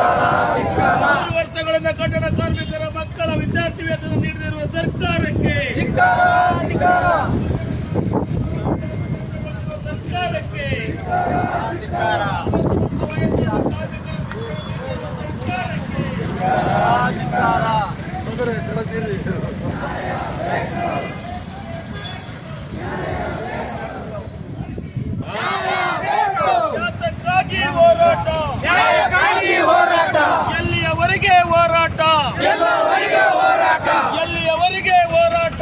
ಮೂರು ವರ್ಷಗಳಿಂದ ಕಟ್ಟಡ ಕಾರ್ಮಿಕರ ಮಕ್ಕಳ ವಿದ್ಯಾರ್ಥಿ ವೇತನ ನೀಡದಿರುವ ಸರ್ಕಾರಕ್ಕೆ ಸರ್ಕಾರಕ್ಕೆ ಯಾತಕ್ಕಾಗಿ ಹೋರಾಟ ನ್ಯಾಯಕ್ಕಾಗಿ ಹೋರಾಟ ಎಲ್ಲಿಯವರೆಗೆ ಹೋರಾಟ ಎಲ್ಲಿಯವರೆಗೆ ಹೋರಾಟ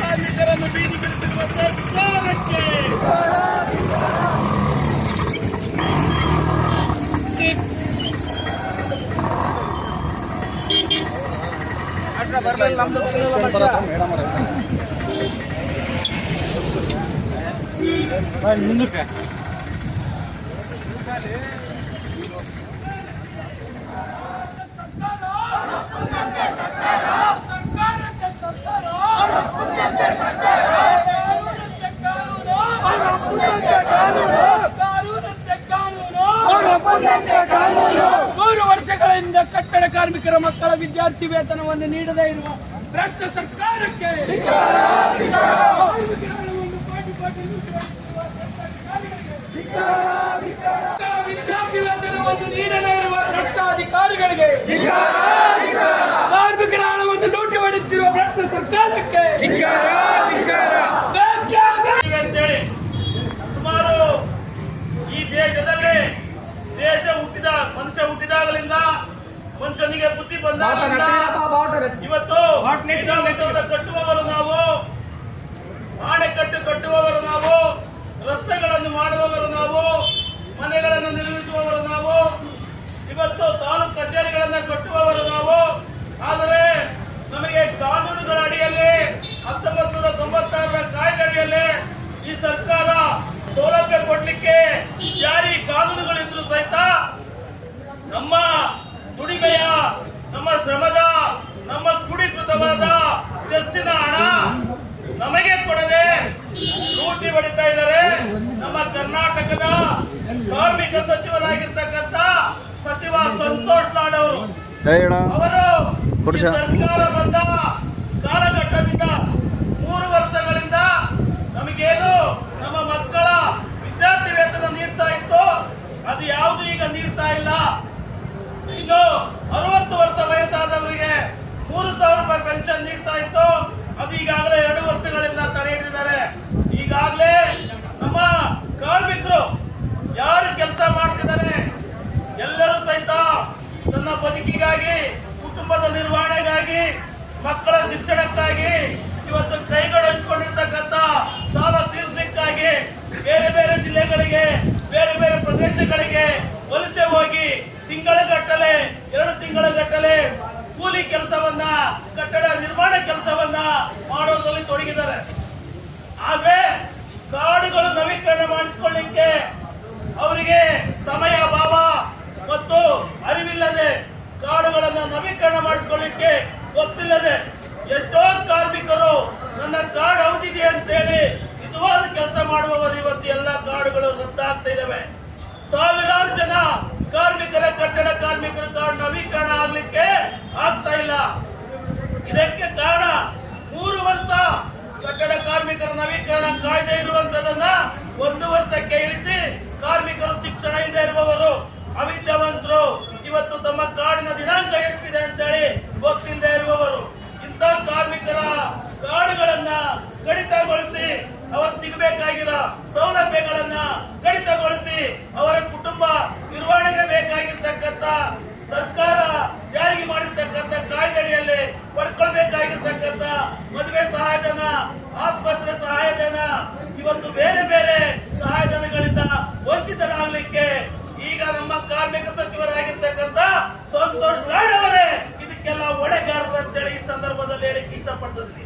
ಕಾರ್ಮಿಕರನ್ನು ಬೀದಿಗಿಳಿಸಿರುವ ಸರ್ಕಾರಕ್ಕೆ ಮೂರು ವರ್ಷಗಳಿಂದ ಕಟ್ಟಡ ಕಾರ್ಮಿಕರ ಮಕ್ಕಳ ವಿದ್ಯಾರ್ಥಿ ವೇತನವನ್ನು ನೀಡದೇ ಇರುವ ಭ್ರಷ್ಟ ಸರ್ಕಾರಕ್ಕೆ. ವಿದ್ಯಾರ್ಥಿ ವೇತನವನ್ನು ನೀಡದೇ ಇರುವ ಭ್ರಷ್ಟ ಅಧಿಕಾರಿಗಳಿಗೆ ಕಾರ್ಮಿಕರ ಹಣವನ್ನು ಲೂಟಿ ಮಾಡುತ್ತಿರುವ ಭ್ರಷ್ಟ ಸರ್ಕಾರಕ್ಕೆ ಬಂದಾಗಲಿಂದ ಇವತ್ತು ಕಟ್ಟುವವರು ನಾವು ಅಣೆಕಟ್ಟು ಕಟ್ಟುವವರು ನಾವು ರಸ್ತೆಗಳನ್ನು ಮಾಡುವವರು ನಾವು ಮನೆಗಳನ್ನು ನಿರ್ಮಿಸುವವರು ನಾವು ಇವತ್ತು ತಾಲೂಕು ಕಚೇರಿಗಳನ್ನು ಕಟ್ಟುವವರು ನಾವು ಆದರೆ ನಮಗೆ ಕಾನೂನುಗಳ ಅಡಿಯಲ್ಲಿ ಹತ್ತೊಂಬತ್ತು ನೂರ ತೊಂಬತ್ತಾರರ ಕಾಯ್ದೆ ಅಡಿಯಲ್ಲಿ ಈ ಸರ್ಕಾರ ಸೌಲಭ್ಯ ಕೊಡ್ಲಿಕ್ಕೆ ಜಾರಿ ಕಾನೂನುಗಳಿದ್ರು ಸಹಿತ ನಮ್ಮ ದುಡಿಮೆಯ ನಮ್ಮ ಶ್ರಮದ ನಮ್ಮ ಕೂಡೀಕೃತವಾದ ಚರ್ಚಿನ ಹಣ ನಮಗೆ ಕೊಡದೆ ಲೂಟಿ ಹೊಡಿತಾ ಇದ್ದಾರೆ ನಮ್ಮ ಕರ್ನಾಟಕದ ಕಾರ್ಮಿಕ ಸಚಿವರಾಗಿರ್ತಕ್ಕಂಥ ಸಚಿವ ಸಂತೋಷ್ ಲಾಡ್ ಅವರು. ಅವರು ಸರ್ಕಾರ ಬಂದ ಕಾಲಘಟ್ಟದಿಂದ ಮೂರು ವರ್ಷಗಳಿಂದ ನಮಗೇನು ನಮ್ಮ ಮಕ್ಕಳ ವಿದ್ಯಾರ್ಥಿ ವೇತನ ನೀಡ್ತಾ ಇತ್ತು ಅದು ಯಾವುದು ಈಗ ನೀಡ್ತಾ ಇಲ್ಲ. ಇನ್ನು ಅರವತ್ತು ವರ್ಷ ವಯಸ್ಸಾದವರಿಗೆ ಮೂರು ಸಾವಿರ ರೂಪಾಯಿ ಪೆನ್ಷನ್ ನೀಡ್ತಾ ಇತ್ತು ಅದು ಈಗಾಗಲೇ ಎರಡು ವರ್ಷಗಳಿಂದ ತಡೆ ಹಿಡಿದಿದ್ದಾರೆ ಈಗಾಗಲೇ ನಮ್ಮ ಕಾರ್ಮಿಕರು ಯಾರು ಕೆಲಸ ಮಾಡ್ತಿದ್ದಾರೆ ಎಲ್ಲರೂ ಸಹಿತ ತನ್ನ ಬದುಕಿಗಾಗಿ, ಕುಟುಂಬದ ನಿರ್ವಹಣೆಗಾಗಿ, ಮಕ್ಕಳ ಶಿಕ್ಷಣಕ್ಕಾಗಿ ಇವತ್ತು ಕೈಗಳು ಹಂಚಿಕೊಂಡಿರ್ತಕ್ಕಂಥ ಸಾಲ ತೀರ್ಸಲಿಕ್ಕಾಗಿ ಬೇರೆ ಬೇರೆ ಜಿಲ್ಲೆಗಳಿಗೆ, ಬೇರೆ ಬೇರೆ ಪ್ರದೇಶಗಳಿಗೆ ವಲಸೆ ಹೋಗಿ ತಿಂಗಳ ಗಟ್ಟಲೆ ಎರಡು ತಿಂಗಳ ಗಟ್ಟಲೆ ಕೂಲಿ ಕೆಲಸವನ್ನ, ಕಟ್ಟಡ ನಿರ್ಮಾಣ ಕೆಲಸವನ್ನ ಮಾಡೋದ್ರಲ್ಲಿ ತೊಡಗಿದ್ದಾರೆ. ಆದ್ರೆ ಕಾಡುಗಳು ನವೀಕರಣ ಮಾಡಿಸಿಕೊಳ್ಳಿಕ್ಕೆ ಅವರಿಗೆ ಸಮಯ ಅಭಾವ ಮತ್ತು ಅರಿವಿಲ್ಲದೆ ಕಾಡುಗಳನ್ನ ನವೀಕರಣ ಮಾಡಿಸ್ಕೊಳ್ಳಿಕ್ಕೆ ಗೊತ್ತಿಲ್ಲದೆ ಎಷ್ಟೋ ಕಾರ್ಮಿಕರು, ನನ್ನ ಕಾರ್ಡ್ ಅವಧಿದೆ ಅಂತೇಳಿ ನಿಜವಾದ ಕೆಲಸ ಮಾಡುವವರು ಇವತ್ತು ಎಲ್ಲ ಕಾಡುಗಳು ರದ್ದಾಗ್ತಾ ಇದಾವೆ. ಸಾವಿರಾರು ಜನ ಕಾರ್ಮಿಕರ ಕಟ್ಟಡ ಕಾರ್ಮಿಕರ ಕಾರ್ಡ್ ನವೀಕರಣ ಆಗ್ಲಿಕ್ಕೆ ಆಗ್ತಾ ಇಲ್ಲ. ಇದಕ್ಕೆ ಕಾರಣ ಮೂರು ವರ್ಷ ಕಟ್ಟಡ ಕಾರ್ಮಿಕರ ನವೀಕರಣ ಕಾಯ್ದೆ ಇರುವಂತದನ್ನ ಒಂದು ವರ್ಷಕ್ಕೆ ಇಳಿಸಿ ಕಾರ್ಮಿಕರು ಶಿಕ್ಷಣ ಇಲ್ಲದೆ ಇರುವವರು ಅವಿದ್ಯಾವಂತರು. ಇವತ್ತು ತಮ್ಮ ಕಾಡಿನ ದಿನಾಂಕ ಎಷ್ಟಿದೆ ಅಂತೇಳಿ ಗೊತ್ತಿಲ್ಲದೆ ಇರುವವರು ಇಂಥ ಕಾರ್ಮಿಕರ ಕಾಡುಗಳನ್ನ ಕಡಿತಗೊಳಿಸಿ ಅವರು ಸಿಗಬೇಕಾಗಿರೋ ಸೌಲಭ್ಯಗಳನ್ನ ಕಡಿತಗೊಳಿಸಿ ಅವರ ಕುಟುಂಬ ನಿರ್ವಹಣೆಗೆ ಬೇಕಾಗಿರ್ತಕ್ಕಂಥ ಸರ್ಕಾರ ಜಾರಿಗೆ ಮಾಡಿರ್ತಕ್ಕಂಥ ಕಾಯ್ದೆಯಲ್ಲಿ ಪಡ್ಕೊಳ್ಬೇಕಾಗಿರ್ತಕ್ಕಂಥ ಮದುವೆ ಸಹಾಯಧನ ಆಸ್ಪತ್ರೆ ಸಹಾಯಧನ ಇವತ್ತು ಬೇರೆ ಬೇರೆ ಸಹಾಯಧನಗಳಿಂದ ವಂಚಿತರಾಗಲಿಕ್ಕೆ ಈಗ ನಮ್ಮ ಕಾರ್ಮಿಕ ಸಚಿವರಾಗಿರ್ತಕ್ಕಂಥ ಸಂತೋಷ್ ಅವರೇ ಇದಕ್ಕೆಲ್ಲ ಹೊಣೆಗಾರರು ಅಂತೇಳಿ ಈ ಸಂದರ್ಭದಲ್ಲಿ ಹೇಳಿಕ್ಕೆ ಇಷ್ಟಪಡ್ತಿದ್ವಿ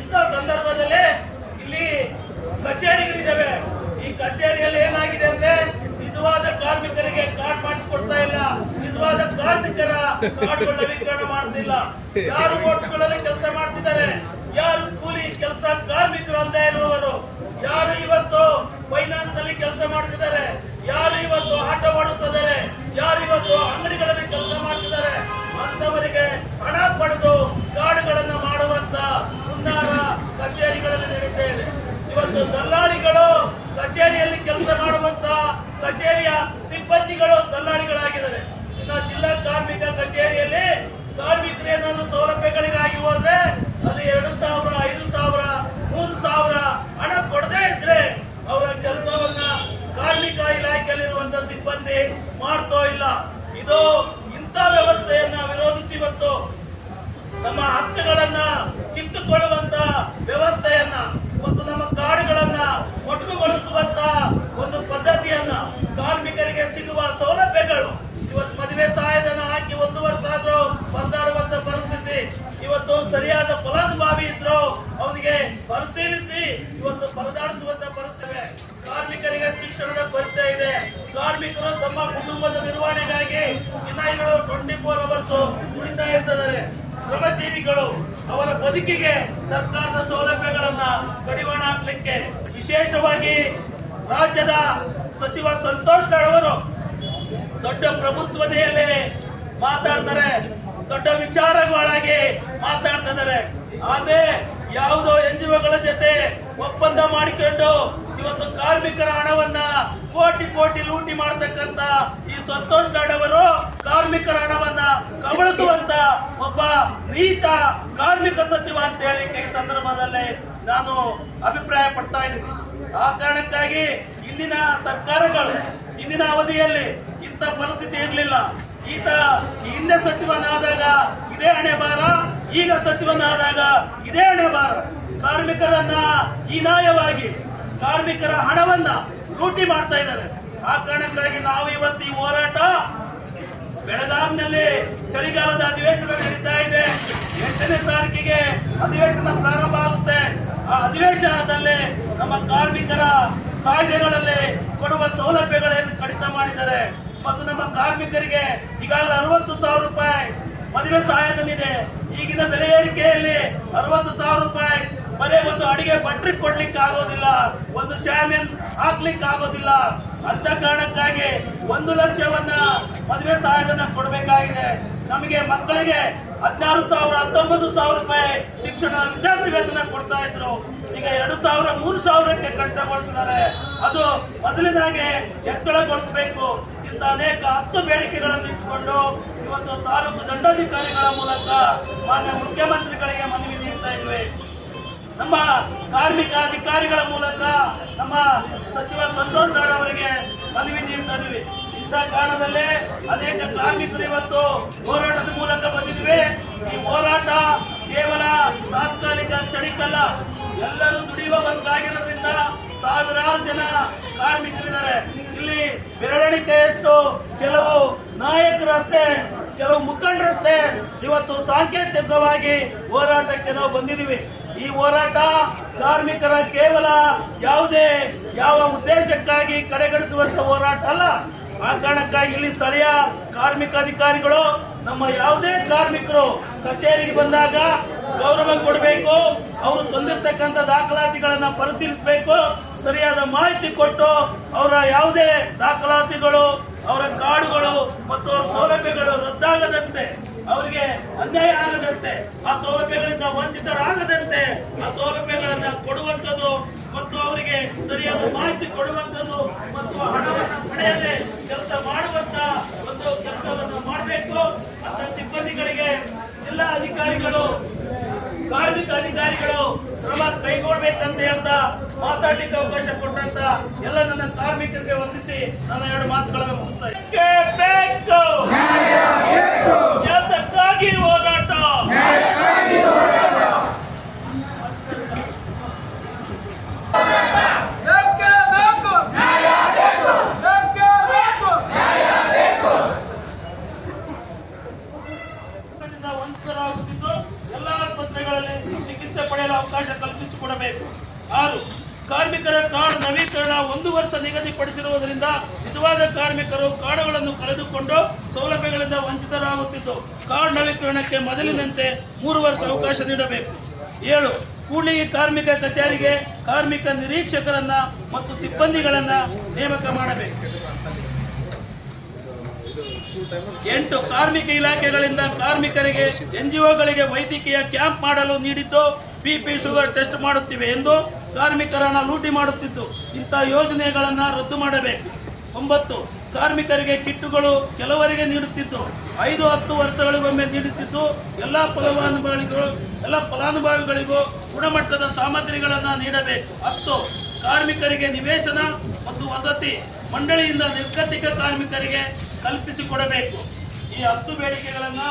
ಇಂಥ ಸಂದರ್ಭದಲ್ಲಿ ಇಲ್ಲಿ ಕಚೇರಿಗಳಿದ್ದಾವೆ ಈ ಕಚೇರಿಯಲ್ಲಿ ಏನಾಗಿದೆ ಅಂದ್ರೆ ನಿಜವಾದ ಕಾರ್ಮಿಕರಿಗೆ ಕಾರ್ಡ್ ಮಾಡಿಸ್ಕೊಡ್ತಾ ಇಲ್ಲ. ನಿಜವಾದ ಕಾರ್ಮಿಕರ ಕಾರ್ಡ್ಗಳು ನವೀಕರಣ ಮಾಡ್ತಿಲ್ಲ ಯಾರು ಓಟ್ಗಳಲ್ಲಿ ಕೆಲಸ ಮಾಡ್ತಿದ್ದಾರೆ? ಯಾರು ಕೂಲಿ, ಕೆಲಸ ಕಾರ್ಮಿಕರು ಅಲ್ಲದೆ ಇರುವವರು? ಯಾರು ಕಚೇರಿಯ ಸಿಬ್ಬಂದಿಗಳು ದಲ್ಲಾಳಿಗಳಾಗಿದ್ದಾರೆ. ಇನ್ನು ಜಿಲ್ಲಾ ಕಾರ್ಮಿಕ ಕಚೇರಿಯಲ್ಲಿ ಕಾರ್ಮಿಕರೇನಾದ್ರೂ ಸೌಲಭ್ಯಗಳಿಗಾಗಿ ಹೋದ್ರೆ ಅಲ್ಲಿ ಎರಡು ಸಾವಿರ ಐದು ಸಾವಿರ ಮೂರು ಸಾವಿರ ಹಣ ಕೊಡದೇ ಇದ್ರೆ ಅವರ ಕೆಲಸವನ್ನ ಕಾರ್ಮಿಕ ಇಲಾಖೆಯಲ್ಲಿರುವಂತ ಸಿಬ್ಬಂದಿ ಮಾಡ್ತೋ ಇಲ್ಲ ಇದು ಇಂಥ ವ್ಯವಸ್ಥೆಯನ್ನ ವಿರೋಧಿಸಿ ಇವತ್ತು ನಮ್ಮ ಹಕ್ಕುಗಳನ್ನ ಕಿತ್ತುಕೊಳ್ಳುವಂತ ವ್ಯವಸ್ಥೆಯನ್ನ ಮತ್ತು ನಮ್ಮ ಕಾಡುಗಳನ್ನ ಮೊಟಕುಗೊಳಿಸುವಂತ ಒಂದು ಪದ್ಧತಿಯನ್ನ ಕಾರ್ಮಿಕರಿಗೆ ಸಿಗುವ ಸೌಲಭ್ಯಗಳು ಇವತ್ತು ಮದುವೆ ಸಹಾಯಧನ ಹಾಕಿ ಒಂದು ವರ್ಷ ಆದ್ರೂ ಪರದಾಡುವಂತ ಪರಿಸ್ಥಿತಿ ಇವತ್ತು ಸರಿಯಾದ ಫಲಾನುಭವಿ ಇದ್ರು ಅವನಿಗೆ ಪರಿಶೀಲಿಸಿ ಇವತ್ತು ಪರದಾಡಿಸುವಂತ ಪರಿಸ್ಥಿತಿ ಕಾರ್ಮಿಕರಿಗೆ ಶಿಕ್ಷಣದ ಕೊರತೆ ಇದೆ ಕಾರ್ಮಿಕರು ತಮ್ಮ ಕುಟುಂಬದ ನಿರ್ವಹಣೆಗಾಗಿ ಇನ್ನೂ ಟ್ವೆಂಟಿ ಫೋರ್ ಅವರ್ಸ್ ದುಡಿತಾ ಇರ್ತಿದ್ದಾರೆ ಶ್ರಮಜೀವಿಗಳು ಅವರ ಬದುಕಿಗೆ ಸರ್ಕಾರದ ಸೌಲಭ್ಯಗಳನ್ನ ಕಡಿವಾಣ ಹಾಕ್ಲಿಕ್ಕೆ ವಿಶೇಷವಾಗಿ ರಾಜ್ಯದ ಸಚಿವ ಸಂತೋಷ್ ಅವರು ದೊಡ್ಡ ಪ್ರಭುತ್ವದೆಯಲ್ಲಿ ಮಾತಾಡ್ತಾರೆ, ದೊಡ್ಡ ವಿಚಾರಗಳಾಗಿ ಮಾತಾಡ್ತಿದ್ದಾರೆ. ಆದ್ರೆ ಯಾವುದೋ ಎನ್ ಜೊತೆ ಒಪ್ಪಂದ ಮಾಡಿಕೊಂಡು ಇವತ್ತು ಕಾರ್ಮಿಕರ ಹಣವನ್ನ ಕೋಟಿ ಕೋಟಿ ಲೂಟಿ ಮಾಡತಕ್ಕಂತ ಈ ಸಂತೋಷ್ ಅವರು ಕಾರ್ಮಿಕರ ಹಣವನ್ನ ಕಬಳಿಸುವಂತ ಒಬ್ಬ ನೀಚ ಕಾರ್ಮಿಕ ಸಚಿವ ಅಂತ ಹೇಳಿಕ್ಕೆ ಈ ಸಂದರ್ಭದಲ್ಲಿ ನಾನು ಅಭಿಪ್ರಾಯ ಪಡ್ತಾ ಇದ್ದೀನಿ. ಆ ಕಾರಣಕ್ಕಾಗಿ ಇಂದಿನ ಸರ್ಕಾರಗಳು, ಇಂದಿನ ಅವಧಿಯಲ್ಲಿ ಇಂಥ ಪರಿಸ್ಥಿತಿ ಇರಲಿಲ್ಲ. ಈತ ಹಿಂದೆ ಸಚಿವನಾದಾಗ ಇದೇ ಹಣೆ ಬಾರ ಈಗ ಸಚಿವನಾದಾಗ ಇದೇ ಹಣೆ ಬಾರ ಕಾರ್ಮಿಕರನ್ನ ಹೀನಾಯವಾಗಿ ಕಾರ್ಮಿಕರ ಹಣವನ್ನ ಲೂಟಿ ಮಾಡ್ತಾ ಇದ್ದಾರೆ. ಆ ಕಾರಣಕ್ಕಾಗಿ ನಾವು ಇವತ್ತು ಈ ಹೋರಾಟ ಬೆಳಗಾಂನಲ್ಲಿ ಚಳಿಗಾಲದ ಅಧಿವೇಶನ ನಡೀತಾ ಇದೆ. ಎಂಟನೇ ತಾರೀಕಿಗೆ ಅಧಿವೇಶನ ಪ್ರಾರಂಭ ಆಗುತ್ತೆ. ಆ ಅಧಿವೇಶನದಲ್ಲಿ ನಮ್ಮ ಕಾರ್ಮಿಕರ ಕಾಯ್ದೆಗಳಲ್ಲಿ ಕೊಡುವ ಸೌಲಭ್ಯಗಳೇನು ಕಡಿತ ಮಾಡಿದ್ದಾರೆ. ಮತ್ತು ನಮ್ಮ ಕಾರ್ಮಿಕರಿಗೆ ಈಗಾಗಲೇ ಅರವತ್ತು ಸಾವಿರ ರೂಪಾಯಿ ಮದುವೆ ಸಹಾಯಧನ ಇದೆ. ಈಗಿನ ಬೆಲೆ ಏರಿಕೆಯಲ್ಲಿ ಅರವತ್ತು ಸಾವಿರ ರೂಪಾಯಿ ಬರೇ ಒಂದು ಅಡಿಗೆ ಬಟ್ರಿ ಕೊಡ್ಲಿಕ್ಕೆ ಆಗೋದಿಲ್ಲ ಒಂದು ಶಾಮಿಯನ್ ಹಾಕ್ಲಿಕ್ಕೆ ಆಗೋದಿಲ್ಲ ಅಂತ ಕಾರಣಕ್ಕಾಗಿ ಒಂದು ಲಕ್ಷವನ್ನ ಮದುವೆ ಸಹಾಯಧನ ಕೊಡಬೇಕಾಗಿದೆ. ನಮಗೆ ಮಕ್ಕಳಿಗೆ ಹದಿನಾರು ಸಾವಿರ, ಹತ್ತೊಂಬತ್ತು ಸಾವಿರ ರೂಪಾಯಿ ಶಿಕ್ಷಣ ವಿದ್ಯಾರ್ಥಿ ವೇತನ ಕೊಡ್ತಾ ಇದ್ರು. ಈಗ ಎರಡು ಸಾವಿರ, ಮೂರು ಸಾವಿರಕ್ಕೆ ಕಡಿತಗೊಳಿಸಿದ್ದಾರೆ. ಅದು ಮೊದಲಿನಾಗೆ ಹೆಚ್ಚಳಗೊಳಿಸಬೇಕು. ಇಂತ ಅನೇಕ ಹತ್ತು ಬೇಡಿಕೆಗಳನ್ನು ಇಟ್ಟುಕೊಂಡು ಇವತ್ತು ತಾಲೂಕು ದಂಡಾಧಿಕಾರಿಗಳ ಮೂಲಕ ಮಾನ್ಯ ಮುಖ್ಯಮಂತ್ರಿಗಳಿಗೆ ಮನವಿ ನೀಡ್ತಾ ಇದ್ವಿ. ನಮ್ಮ ಕಾರ್ಮಿಕ ಅಧಿಕಾರಿಗಳ ಮೂಲಕ ನಮ್ಮ ಸಚಿವ ಸಂತೋಷ್ ಗೌಡ ಅವರಿಗೆ ಮನವಿ ನೀಡ್ತಾ ಇದೀವಿ ಇಂಥ ಕಾರಣದಲ್ಲೇ ಅನೇಕ ಕಾರ್ಮಿಕರು ಇವತ್ತು ಹೋರಾಟದ ಮೂಲಕ ಬಂದಿದ್ವಿ ಈ ಹೋರಾಟ ಕೇವಲ ತಾತ್ಕಾಲಿಕ ಕ್ಷಣಿಕಲ್ಲ ಎಲ್ಲರೂ ದುಡಿಯುವ ಒಂದಾಗಿರೋದ್ರಿಂದ ಸಾವಿರಾರು ಜನ ಕಾರ್ಮಿಕರಿದ್ದಾರೆ. ಇಲ್ಲಿ ಬೆರಳೆಣಿಕೆಯಷ್ಟು ಕೆಲವು ನಾಯಕರಷ್ಟೇ, ಕೆಲವು ಮುಖಂಡರಷ್ಟೇ ಇವತ್ತು ಸಾಂಕೇತಿಕವಾಗಿ ಹೋರಾಟಕ್ಕೆ ನಾವು ಬಂದಿದ್ದೀವಿ. ಈ ಹೋರಾಟ ಕಾರ್ಮಿಕರ ಕೇವಲ ಯಾವುದೇ ಯಾವ ಉದ್ದೇಶಕ್ಕಾಗಿ ಕಡೆಗಣಿಸುವಂತ ಹೋರಾಟ ಅಲ್ಲ. ಆ ಕಾರಣಕ್ಕಾಗಿ ಇಲ್ಲಿ ಸ್ಥಳೀಯ ಕಾರ್ಮಿಕ ಅಧಿಕಾರಿಗಳು, ನಮ್ಮ ಯಾವುದೇ ಕಾರ್ಮಿಕರು ಕಚೇರಿಗೆ ಬಂದಾಗ ಗೌರವ ಕೊಡಬೇಕು, ಅವರು ತಂದಿರ್ತಕ್ಕಂಥ ದಾಖಲಾತಿಗಳನ್ನ ಪರಿಶೀಲಿಸಬೇಕು, ಸರಿಯಾದ ಮಾಹಿತಿ ಕೊಟ್ಟು ಅವರ ಯಾವುದೇ ದಾಖಲಾತಿಗಳು, ಅವರ ಕಾರ್ಡುಗಳು ಮತ್ತು ಅವರ ಸೌಲಭ್ಯಗಳು ರದ್ದಾಗದಂತೆ ಅವರಿಗೆ ಅನ್ಯಾಯ ಆಗದಂತೆ, ಆ ಸೌಲಭ್ಯಗಳಿಂದ ವಂಚಿತರಾಗದಂತೆ, ಆ ಸೌಲಭ್ಯಗಳನ್ನ ಕೊಡುವಂಥದ್ದು ಮತ್ತು ಅವರಿಗೆ ಸರಿಯಾದ ಮಾಹಿತಿ ಕೊಡುವಂಥದ್ದು ಮತ್ತು ಹಣವನ್ನು ಪಡೆಯದೆ ಕೆಲಸ ಮಾಡುವಂತ ಒಂದು ಕೆಲಸವನ್ನು ಮಾಡಬೇಕು. ಅಂತ ಸಿಬ್ಬಂದಿಗಳಿಗೆ ಜಿಲ್ಲಾ ಅಧಿಕಾರಿಗಳು, ಕಾರ್ಮಿಕ ಅಧಿಕಾರಿಗಳು ಕ್ರಮ ಕೈಗೊಳ್ಬೇಕಂತ ಹೇಳ್ತಾ ಮಾತಾಡ್ಲಿಕ್ಕೆ ಅವಕಾಶ ಕೊಟ್ಟಂತ ಎಲ್ಲ ನನ್ನ ಕಾರ್ಮಿಕರಿಗೆ ವಂದಿಸಿ ನನ್ನ ಎರಡು ಮಾತುಗಳನ್ನು ಮುಗಿಸ್ತಾ ಇದ್ದೀನಿ. ಬೇಕು. ಯಾತಕ್ಕಾಗಿ ಹೋರಾಟ ಎಲ್ಲ ಆಸ್ಪತ್ರೆಗಳಲ್ಲಿ ಚಿಕಿತ್ಸೆ ಪಡೆಯಲು ಅವಕಾಶ ಕಲ್ಪಿಸಿಕೊಡಬೇಕು. ಆರು ಕಾರ್ಮಿಕರ ಕಾರ್ಡ್ ನವೀಕರಣ ಒಂದು ವರ್ಷ ನಿಗದಿಪಡಿಸಿರುವುದರಿಂದ ನಿಜವಾದ ಕಾರ್ಮಿಕರು ಕಾರ್ಡುಗಳನ್ನು ಕಳೆದುಕೊಂಡು ಸೌಲಭ್ಯಗಳಿಂದ ವಂಚಿತರಾಗುತ್ತಿದ್ದು ಕಾರ್ಡ್ ನವೀಕರಣಕ್ಕೆ ಮೊದಲಿನಂತೆ ಮೂರು ವರ್ಷ ಅವಕಾಶ ನೀಡಬೇಕು. ಏಳು ಕೂಲಿ ಕಾರ್ಮಿಕ ಕಚೇರಿಗೆ ಕಾರ್ಮಿಕ ನಿರೀಕ್ಷಕರನ್ನ ಮತ್ತು ಸಿಬ್ಬಂದಿಗಳನ್ನ ನೇಮಕ ಮಾಡಬೇಕು. ಎಂಟು, ಕಾರ್ಮಿಕ ಇಲಾಖೆಗಳಿಂದ ಕಾರ್ಮಿಕರಿಗೆ ಎನ್ಜಿಒಗಳಿಗೆ ವೈದ್ಯಕೀಯ ಕ್ಯಾಂಪ್ ಮಾಡಲು ನೀಡಿದ್ದು ಬಿಪಿ ಶುಗರ್ ಟೆಸ್ಟ್ ಮಾಡುತ್ತಿವೆ ಎಂದು ಕಾರ್ಮಿಕರನ್ನ ಲೂಟಿ ಮಾಡುತ್ತಿದ್ದು ಇಂಥ ಯೋಜನೆಗಳನ್ನ ರದ್ದು ಮಾಡಬೇಕು. ಒಂಬತ್ತು ಕಾರ್ಮಿಕರಿಗೆ ಕಿಟ್ಟುಗಳು ಕೆಲವರಿಗೆ ನೀಡುತ್ತಿದ್ದು, ಐದು, ಹತ್ತು ವರ್ಷಗಳಿಗೊಮ್ಮೆ ನೀಡುತ್ತಿದ್ದು, ಎಲ್ಲ ಫಲಾನುಭವಿಗಳು ಎಲ್ಲ ಫಲಾನುಭವಿಗಳಿಗೂ ಗುಣಮಟ್ಟದ ಸಾಮಗ್ರಿಗಳನ್ನು ನೀಡಬೇಕು. ಹತ್ತು, ಕಾರ್ಮಿಕರಿಗೆ ನಿವೇಶನ ಮತ್ತು ವಸತಿ ಮಂಡಳಿಯಿಂದ ನಿರ್ಗತಿಕ ಕಾರ್ಮಿಕರಿಗೆ ಕಲ್ಪಿಸಿಕೊಡಬೇಕು. ಈ ಹತ್ತು ಬೇಡಿಕೆಗಳನ್ನು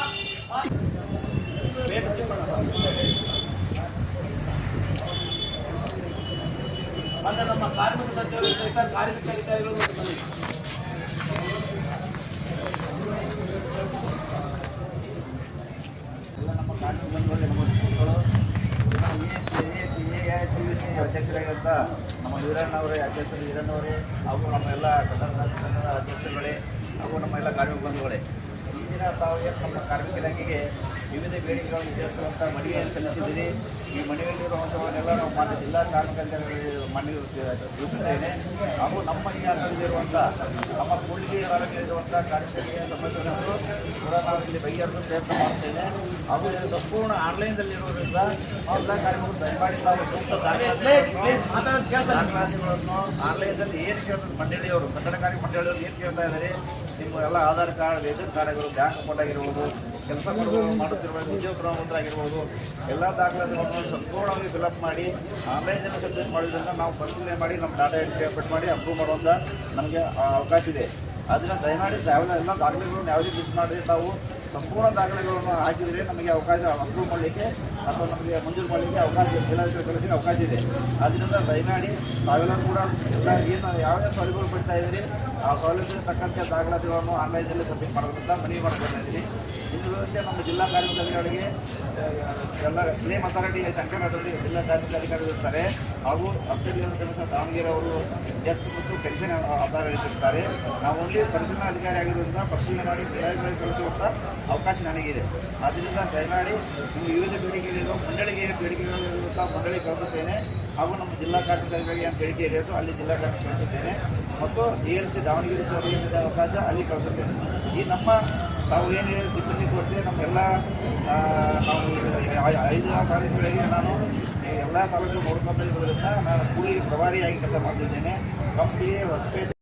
ಅಂದರೆ ನಮ್ಮ ಕಾರ್ಮಿಕ ಸಚಿವರು ಕಾರ್ಮಿಕ ಅಧಿಕಾರಿಗಳು ಬಂದಿವೆ. ಎಲ್ಲ ನಮ್ಮ ಕಾರ್ಮಿಕ ಬಂಧುಗಳಿಗೆ ನಮಸ್ಕಾರಗಳು ಅಧ್ಯಕ್ಷರಾಗಿದ್ದ ನಮ್ಮ ವೀರಣ್ಣವರೇ ಅಧ್ಯಕ್ಷರು ವೀರಣ್ಣವರೇ ಹಾಗೂ ನಮ್ಮ ಎಲ್ಲ ಕನ್ನಡ ಅಧ್ಯಕ್ಷರುಗಳೇ, ಹಾಗೂ ನಮ್ಮ ಎಲ್ಲ ಕಾರ್ಮಿಕ ಬಂಧುಗಳೇ. ಈ ದಿನ ತಾವು ಏನು ನಮ್ಮ ಕಾರ್ಮಿಕ ಇಲಾಖೆಗೆ ವಿವಿಧ ಬೇಡಿಕೆಗಳನ್ನು ಈಡೇರಿಸುವಂಥ ಮನವಿಯನ್ನು ಸಲ್ಲಿಸಿದ್ದೀರಿ. ಈ ಮನೆಯಲ್ಲಿರುವಂತಹವನ್ನೆಲ್ಲ ನಾವು ಮಾನ್ಯ ಜಿಲ್ಲಾ ಕಾರ್ಮಿಕ ಮನವಿ ತಿಳಿಸುತ್ತೇನೆ ಹಾಗೂ ನಮ್ಮ ಈ ಹಂತದಲ್ಲಿರುವಂಥ ನಮ್ಮ ಕೂಡ್ಲಿಗೆ ಇರುವಂಥ ಕಾರ್ಮಿಕರಿಗೆ ಸಮಸ್ಯೆಗಳನ್ನು ಕೂಡ ನಾವು ಇಲ್ಲಿ ಬಗೆಹರಿಸಲು ಪ್ರಯತ್ನ ಮಾಡ್ತೇನೆ ಹಾಗೂ ಇದು ಸಂಪೂರ್ಣ ಆನ್ಲೈನ್ದಲ್ಲಿರುವುದರಿಂದ ಎಲ್ಲ ಕಾರ್ಮಿಕರು ದಯಮಾಡಿ ತಾವು ಸೂಕ್ತ ದಾಖಲಾತಿಗಳನ್ನು ಆನ್ಲೈನ್ದಲ್ಲಿ ಏನು ಕೇಳ್ತಾರೆ ಮಂಡಳಿಯವರು ಕನ್ನಡ ಕಾರ್ಮಿಕ ಮಂಡಳಿಯವರು ಏನು ಕೇಳ್ತಾ ಇದ್ದಾರೆ ನಿಮ್ಮ ಎಲ್ಲ ಆಧಾರ್ ಕಾರ್ಡ್ ರೇಷನ್ ಕಾರ್ಡ್ಗಳು ಬ್ಯಾಂಕ್ ಅಕೌಂಟ್ ಆಗಿರ್ಬೋದು ಕೆಲಸ ಮಾಡುತ್ತಿರುವ ಉದ್ಯೋಗ ಆಗಿರ್ಬೋದು ಎಲ್ಲ ದಾಖಲಾತಿಗಳನ್ನು ಸಂಪೂರ್ಣವಾಗಿ ಫಿಲಪ್ ಮಾಡಿ ಆನ್ಲೈನ್ ಸಬ್ಮಿಟ್ ಮಾಡೋದ್ರಿಂದ ನಾವು ಪರಿಶೀಲನೆ ಮಾಡಿ, ನಮ್ಮ ಡಾಟಾ ಎಂಟ್ರಿ ಅಪ್ಡೇಟ್ ಮಾಡಿ ಅಪ್ರೂವ್ ಮಾಡುವಂಥ ನಮಗೆ ಅವಕಾಶ ಇದೆ. ಅದನ್ನು ದಯಮಾಡಿ ಯಾವುದೇ ಎಲ್ಲ ದಾಖಲೆಗಳನ್ನು ಯಾವುದೇ ಮಿಸ್ ಮಾಡಿ ನಾವು ಸಂಪೂರ್ಣ ದಾಖಲೆಗಳನ್ನು ಹಾಕಿದರೆ ನಮಗೆ ಅವಕಾಶ ಅಪ್ರೂವ್ ಮಾಡಲಿಕ್ಕೆ ಅಥವಾ ನಮಗೆ ಮಂಜೂರು ಮಾಡಲಿಕ್ಕೆ ಅವಕಾಶ ಜಿಲ್ಲಾಧಿಕಾರಿ ಕಳಿಸಲಿಕ್ಕೆ ಅವಕಾಶ ಇದೆ. ಆದ್ದರಿಂದ ದಯಮಾಡಿ ತಾವೆಲ್ಲರೂ ಕೂಡ ಎಲ್ಲ ಏನು, ಯಾವ್ಯಾವ ಸೌಲಭ್ಯಗಳು ಪಡ್ತಾ ಇದ್ದೀರಿ ಆ ಸೌಲಭ್ಯಕ್ಕೆ ತಕ್ಕಂತೆ ದಾಖಲಾತಿಗಳನ್ನು ಆನ್ಲೈನಲ್ಲಿ ಸಬ್ಮಿಟ್ ಮಾಡೋದ್ರಿಂದ ಮನವಿ ಮಾಡ್ಕೊತಾ ಇದ್ದೀನಿ ಇನ್ನುಳಿದಂತೆ ನಮ್ಮ ಜಿಲ್ಲಾ ಕಾರ್ಮಿಕ ಅಧಿಕಾರಿಗಳಿಗೆ ಎಲ್ಲ ಕ್ಲೇಮ್ ಅಥಾರಿಟಿ ಶಂಕರ್ ಜಿಲ್ಲಾ ಕಾರ್ಮಿಕ ಅಧಿಕಾರಿಗಳು ಇರ್ತಾರೆ. ಹಾಗೂ ಅಬ್ದುಲ್ ಕಮಿಷನರ್ ದಾವಣಗೆರೆ ಅವರು ಎತ್ತು ಮತ್ತು ಪೆನ್ಷನ್ ಇರ್ತಾರೆ ನಾವು ಓನ್ಲಿ ಪರಿಶೀಲನಾ ಅಧಿಕಾರಿ ಆಗಿರೋದ್ರಿಂದ ಪರಿಶೀಲನೆ ಮಾಡಿ ಜಿಲ್ಲಾಧಿಕಾರಿ ಕಳಿಸುವಂಥ ಅವಕಾಶ ನನಗಿದೆ. ಆದ್ದರಿಂದ ದಯಮಾಡಿ ನಿಮ್ಮ ವಿವಿಧ ಬೇಡಿಕೆಗಳಿರುವ ಮಂಡಳಿಗೆ ಬೇಡಿಕೆಗಳಿರುವಂಥ ಮಂಡಳಿ ಕಳಿಸುತ್ತೇನೆ. ಹಾಗೂ ನಮ್ಮ ಜಿಲ್ಲಾ ಕಾರ್ಮಿಕ ಅಧಿಕಾರಿಗೆ ಏನು ಬೇಡಿಕೆ ಸೊ, ಅಲ್ಲಿ ಜಿಲ್ಲಾ ಕಾರ್ಮಿಕ ಕಳಿಸುತ್ತೇನೆ ಮತ್ತು ಡಿ ಎಲ್ ಸಿ ದಾವಣಗೆರೆ ಸೌಲಭ್ಯದ ಅವಕಾಶ ಅಲ್ಲಿ ಕಳಿಸುತ್ತೇನೆ. ಈ ನಮ್ಮ ತಾವು ಏನು ಸಿಬ್ಬಂದಿ ಕೊರತೆ ನಮ್ಮೆಲ್ಲ ನಾವು ಐದು ತಾಲೂಕುಗಳಿಗೆ ನಾನು ಎಲ್ಲ ತಾಲೂಕು ನೋಡ್ಕೊತಾ ಇರೋದ್ರಿಂದ ನಾನು ಕೂಲಿ ಪ್ರಭಾರಿಯಾಗಿ ಕೆಲಸ ಮಾಡ್ತಿದ್ದೇನೆ. ಕಂಪ್ಲಿ ಹೊಸಪೇಟೆ